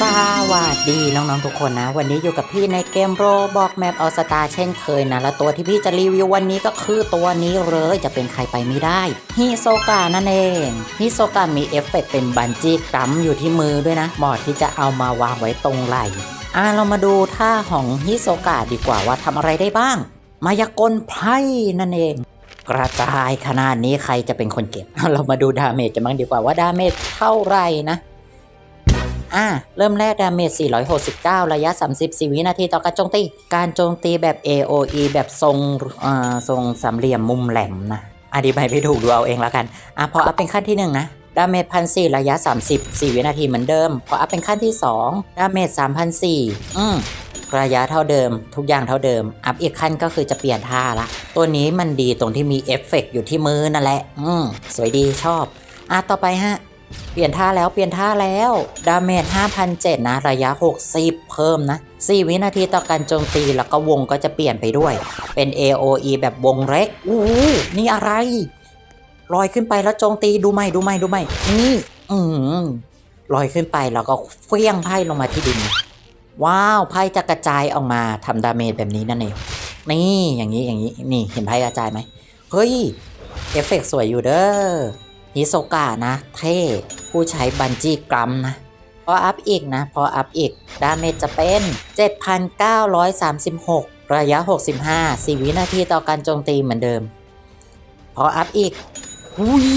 สวัสดีน้องๆทุกคนนะ วันนี้อยู่กับพี่ในเกมโรบอกแมปออสตาเช่นเคยนะและตัวที่พี่จะรีวิววันนี้ก็คือตัวนี้เลยจะเป็นใครไปไม่ได้ฮิโซกะนั่นเองฮิโซกะมีเอฟเฟกต์เป็นบันจี้กัมอยู่ที่มือด้วยนะเหมาะที่จะเอามาวางไว้ตรงไหล่อะเรามาดูท่าของฮิโซกะดีกว่าว่าทำอะไรได้บ้าง มายากลไพ่นั่นเองกระจายขนาดนี้ใครจะเป็นคนเก็บ เรามาดูดาเมจกันบ้างดีกว่าว่าดาเมจเท่าไหร่นะ อ่าเริ่มแรกดาเมจ 469 ระยะ 34 วินาทีต่อการโจมตี การโจมตีแบบ AOE แบบทรงอ่าทรงสามเหลี่ยมมุมแหลมนะอธิบายไม่ถูกดูเอาเองแล้วกันอะพออัพเป็นขั้นที่ 1 นะดาเมจ1,400ระยะ 30 4 วินาทีเหมือนเดิม พออัพเป็นขั้นที่ 2 ดาเมจ3,400อืมระยะเท่าเดิม ทุกอย่างเท่าเดิม อัพอีกขั้นก็คือจะเปลี่ยนท่าละ ตัวนี้มันดีตรงที่มีเอฟเฟกต์อยู่ที่มือนั่นแหละ อืมสวยดีชอบ อะต่อไปฮะ เปลี่ยนท่าแล้วเปลี่ยนท่าแล้ว ดาเมจ5,007นะ ระยะ 60 เพิ่มนะ 4 วินาทีต่อการโจมตีแล้วก็วงก็จะเปลี่ยนไปด้วย เป็น AOE แบบวงเล็กอู้หูนี่อะไร ลอยขึ้นไปแล้วโจมตีดูไหมดูไหมดูไหมนี่ อืมลอยขึ้นไปแล้วก็เฟี้ยงไพ่ลงมาที่ดิน ว้าวไพ่จะกระจายออกมาทำดาเมจแบบนี้นั่นเองนี่อย่างนี้อย่างนี้นี่เห็นไพ่กระจายไหมเฮ้ยเอฟเฟกต์สวยอยู่เด้อ ฮิโซกะนะ เท่ผู้ใช้บันจี้กรัมนะ พออัพอีกนะ พออัพอีก ดาเมจจะเป็น 7,936 ระยะ 65 4 วินาทีต่อการโจมตีเหมือนเดิม พออัพอีก หุย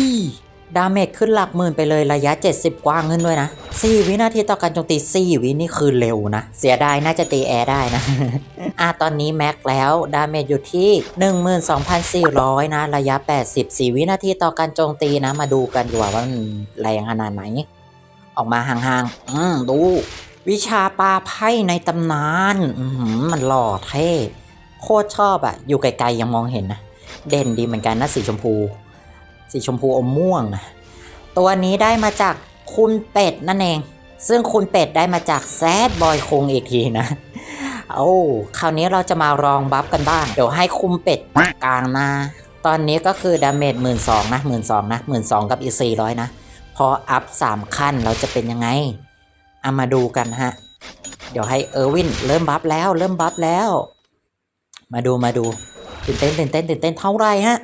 ดาเมจขึ้นหลักหมื่นไปเลยระยะ 70 กว้างขึ้นด้วยนะ 4 วินาทีต่อการโจมตี 4 วินี่คือเร็วนะ เสียดายน่าจะตีแอร์ได้นะ อะตอนนี้แม็กแล้วดาเมจอยู่ที่ 12,400 นะ ระยะ84วินาทีต่อการโจมตีนะ มาดูกันดีกว่าว่ามันแรงขนาดไหน ออกมาห่างๆ อืมดู วิชาปลาไพ่ในตำนานอือหือมันหล่อเท่โคตรชอบอะอยู่ไกลๆยังมองเห็นนะ เด่นดีเหมือนกันนะสีชมพู สีชมพูอมม่วง ตัวนี้ได้มาจากคุณเป็ดนั่นเอง ซึ่งคุณเป็ดได้มาจากแซดบอยคงอีกทีนะโอ้คราวนี้เราจะมาลองบัฟกันบ้าง เดี๋ยวให้คุมเป็ดกลางน้าตอนนี้ก็คือดาเมจหมื่นสองนะหมื่นสองนะหมื่นสองกับอีกสี่ร้อยนะ พออัพสามขั้นเราจะเป็นยังไงเอามาดูกันฮะ เดี๋ยวให้เออร์วินเริ่มบัฟแล้ว เริ่มบัฟแล้ว มาดูมาดูตื่นเต้นตื่นเต้นตื่นเต้นเท่าไรฮะ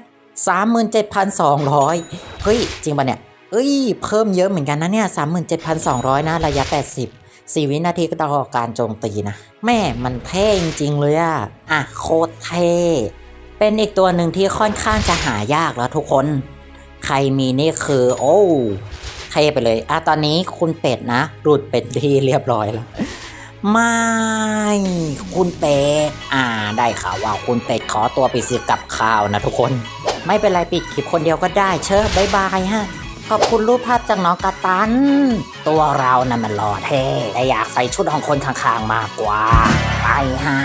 สามหมื่นเจ็ดพันสองร้อยเฮ้ย จริงปะเนี่ย เอ้ย เพิ่มเยอะเหมือนกันนะเนี่ยสามหมื่นเจ็ดพันสองร้อยนะ ระยะแปดสิบสี่วินาทีก็ต่อการโจมตีนะ แม่มันเท่จริงๆเลยอะอะ โคตรเท่ เป็นอีกตัวหนึ่งที่ค่อนข้างจะหายากแล้วทุกคน ใครมีนี่คือ โอ้เท่ไปเลย อะ ตอนนี้คุณเป็ดนะ หลุดเป็นที่เรียบร้อยแล้วไม่ คุณเป็ด อ่า ได้ข่าวว่าคุณเป็ดขอตัวไปซื้อกับข้าวนะทุกคน ไม่เป็นไรปิดคลิปคนเดียวก็ได้เชิญบายบายฮะ ขอบคุณรูปภาพจากน้องกาตัน ตัวเรานะ่ะมันหล่อเท่แต่อยากใส่ชุดของคนข้างๆมากกว่า ไปฮะ